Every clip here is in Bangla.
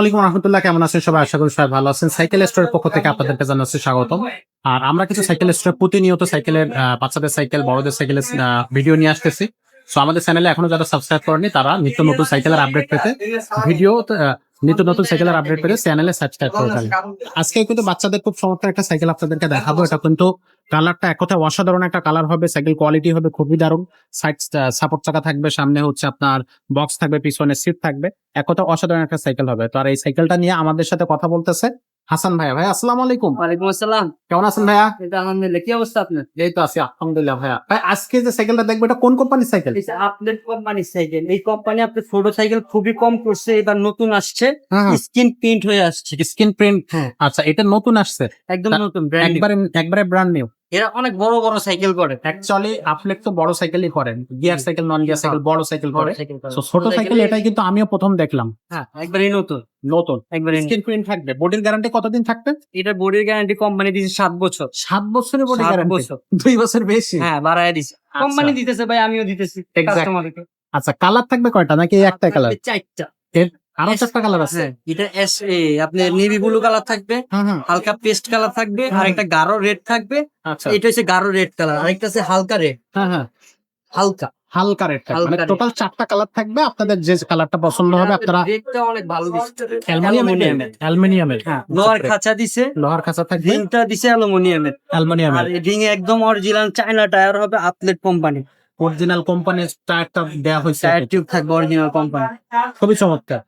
আলাইকুম কেমন সবাই? আশা করি ভালো আছেন। সাইকেল স্টোরের পক্ষ থেকে আপনাদেরকে স্বাগতম। আর আমরা কিছু সাইকেল স্টোরে প্রতিনিয়ত সাইকেলের বাচ্চাদের সাইকেল বড়দের ভিডিও নিয়ে আসতেছি। সো আমাদের চ্যানেলে এখনও যারা সাবস্ক্রাইব করেনি তারা নিত্য নতুন সাইকেলের আপডেট পেতে ভিডিও নিত্য নতুন সাইকেলের আপডেট পেতে চ্যানেলে সাবস্ক্রাইব করে ফেলেন আজকে কিন্তু বাচ্চাদের খুব সমস্ত একটা সাইকেল আপনাদেরকে দেখাবো। এটা কিন্তু কালারটা এক কথায় অসাধারণ একটা কালার হবে সাইকেল কোয়ালিটি হবে খুবই দারুণ। সাইড সাপোর্ট চাকা থাকবে সামনে হচ্ছে আপনার বক্স থাকবে পিছনে সিট থাকবে। এক কথা অসাধারণ একটা সাইকেল হবে। তো আর এই সাইকেলটা নিয়ে আমাদের সাথে কথা বলতেছে হাসান ভাইয়া ভাই আসসালাম আলাইকুম। ওয়ালাইকুম আসসালাম। কেমন আছেন ভাইয়া? এটা আলহামদুলিল্লাহ। কি অবস্থা আপনার? এই তো আছি আলহামদুলিল্লাহ ভাইয়া। ভাই আজকে যে সাইকেলটা দেখব এটা কোন কোম্পানির সাইকেল আপনার কোম্পানির সাইকেল এই কোম্পানি আপনার ছোট সাইকেল খুবই কম করছে এবার নতুন আসছে। স্কিন প্রিন্ট হয়ে আসছে। Screen print? হ্যাঁ। আচ্ছা এটা নতুন আসছে। একদম নতুন ব্র্যান্ড একবারে একবারে ব্র্যান্ড নিউ এরা অনেক বড় বড় সাইকেল করে। অ্যাকচুয়ালি আপনি তো বড় সাইকেলই করেন। Gear cycle non gear cycle বড় সাইকেল করে। ছোট সাইকেল এটাই কিন্তু আমিও প্রথম দেখলাম। হ্যাঁ একবারই নতুন। নতুন। একবারই স্ক্রিন প্রিন্ট থাকবে। বডির গ্যারান্টি কতদিন থাকবে? এটা বডির গ্যারান্টি কোম্পানি দিয়েছে সাত বছর। সাত বছরের বডি গ্যারান্টি বছর। দুই বছর বেশি? হ্যাঁ বাড়ায় দিছে কোম্পানি দিতেছে ভাই আমিও দিতেছি কাস্টমারকে আচ্ছা কালার থাকবে কয়টা? নাকি একটা কালার চারটা। আরও চারটা কালার আছে। এটা এস এ আপনার নেভি ব্লু কালার থাকবে হালকা পেস্ট কালার থাকবে আর একটা গাঢ় রেড থাকবে। আচ্ছা। এটা হচ্ছে গাঢ় রেড কালার আরেকটা আছে হালকা রেড হ্যাঁ হ্যাঁ। হালকা। হালকা রেড মানে টোটাল চারটা কালার থাকবে আপনাদের যে কালারটা পছন্দ হবে আপনারা রেডটা অনেক ভালো অ্যালুমিনিয়ামের অ্যালুমিনিয়ামের। হ্যাঁ লোহার খাঁচা দিছে। লোহার খাঁচা থাকবে। রিংটা দিছে অ্যালুমিনিয়ামের। আর রিং একদম অরিজিনাল চায়না টায়ার হবে আপলেট কোম্পানি অরিজিনাল কোম্পানির টায়ারটা দেওয়া হয়েছে। টায়ার টিউব থাকবে অরিজিনাল কোম্পানি খুবই চমৎকার।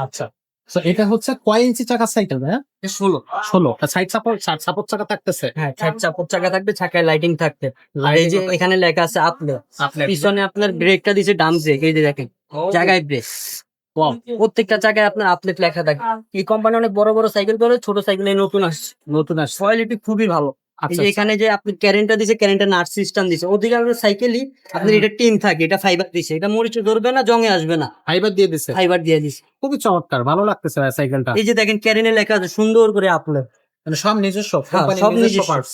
আচ্ছা। তো এটা হচ্ছে কয় ইঞ্চি চাকার সাইকেল হ্যাঁ ষোলো। ষোলো। সাইড সাপোর্ট সাপোর্ট চাকা থাকতেছে? হ্যাঁ চার চাপড় চাকা থাকবে চাকায় লাইটিং থাকবে। আর এই যে এখানে লেখা আছে আপনার পিছনে আপনার ব্রেকটা দিছে ডাম ব্রেক এই যে দেখেন জায়গায় ব্রেক. প্রত্যেকটা জায়গায় আপনার আপলেট লেখা থাকে। এই কোম্পানি অনেক বড় বড় সাইকেল করে ছোট সাইকেল নতুন আসছে। নতুন আসছে। কোয়ালিটি খুবই ভালো। আচ্ছা এখানে যে আপনি ক্যারেন্টটা দিছে ক্যারেন্টটা নাট সিস্টেম দিছে অধিকাংশ সাইকেলই আপনার এটা টিন থাকে এটা ফাইবার দিছে। এটা মরিচে ধরবে না জঙে আসবে না। ফাইবার দিয়ে দিছে। ফাইবার দিয়ে দিছে। খুবই চমৎকার ভালো লাগতেছে সাইকেলটা এই যে দেখেন ক্যারেন্টে লেখা আছে সুন্দর করে আপলোড মানে সব নিজস্ব হ্যাঁ, সব নিজস্ব parts।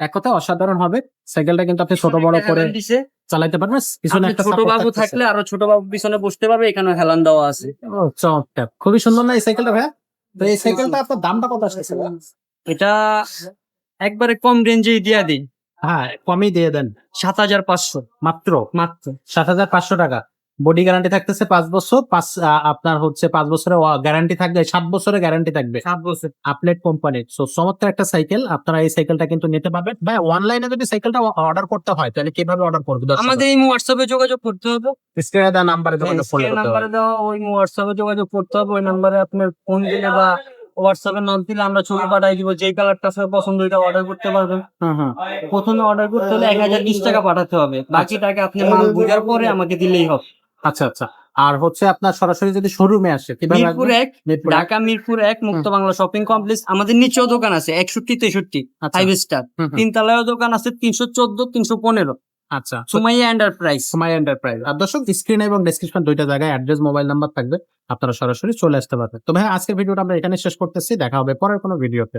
এক কথা অসাধারণ হবে। সাইকেলটা কিন্তু আপনি ছোট বড় করে চালাইতে পারবেন পিছনে একটা ছোট বাবু থাকলে আরও ছোট বাবু পিছনে বসতে পারবে এখানে হেলান দেওয়া আছে। চমৎকার। খুবই সুন্দর না এই সাইকেলটা ভাইয়া? তো এই সাইকেলটা আপনার দামটা কত আসতেছে এটা একবারে কম রেঞ্জেই দিয়া দিই। হ্যাঁ কমই দিয়ে দেন। সাত হাজার পাঁচশো। মাত্র? মাত্র। সাত হাজার পাঁচশো টাকা। বডি গ্যারান্টি থাকতেছে পাঁচ বছর পাঁচ আপনার হচ্ছে পাঁচ বছরের গ্যারান্টি থাকবে সাত বছরের গ্যারান্টি থাকবে। সাত বছর। আপলেট কোম্পানির সো চমৎকার একটা সাইকেল আপনারা এই সাইকেলটা কিন্তু নিতে পারবেন। ভাই অনলাইনে যদি সাইকেলটা অর্ডার করতে হয় তাহলে কীভাবে অর্ডার করবে? আমাদের এই হোয়াটসঅ্যাপে যোগাযোগ করতে হবে। স্ক্রিনে দেওয়া নাম্বারে যোগাযোগ করলে করতে নাম্বারে হবে। দেওয়া ওই হোয়াটসঅ্যাপে যোগাযোগ করতে হবে। ওই নাম্বারে আপনার ফোন দিলে বা হোয়াটসঅ্যাপে নক দিলে আমরা ছবি পাঠাই দিব যেই কালারটা আপনার পছন্দ ওইটা অর্ডার করতে পারবেন। হুম হুম প্রথমে অর্ডার করতে হলে এক হাজার বিশ টাকা পাঠাতে হবে। বাকি টাকা আপনি মাল বুঝার পরে আমাকে দিলেই হবে। আচ্ছা আচ্ছা। আর হচ্ছে আপনার সরাসরি যদি শোরুমে আসে মিরপুর এক। ঢাকা মিরপুর এক মুক্ত বাংলা শপিং কমপ্লেক্স আমাদের নিচেও দোকান আছে একষট্টি তেষট্টি আচ্ছা, ফাইভ স্টার হুম, হুম। তিনতলায়ও দোকান আছে তিনশো চোদ্দ তিনশো পনেরো। আচ্ছা। সুমাইয়া এন্টারপ্রাইজ সুমাইয়া এন্টারপ্রাইজ আর দর্শক স্ক্রিন এবং ডেসক্রিপশন দুইটা জায়গায় অ্যাড্রেস মোবাইল নাম্বার থাকবে। আপনারা সরাসরি চলে আসতে পারবেন। তো ভাই আজকের ভিডিওটা আমরা এখানে শেষ করতেছি। দেখা হবে পরের কোনো ভিডিওতে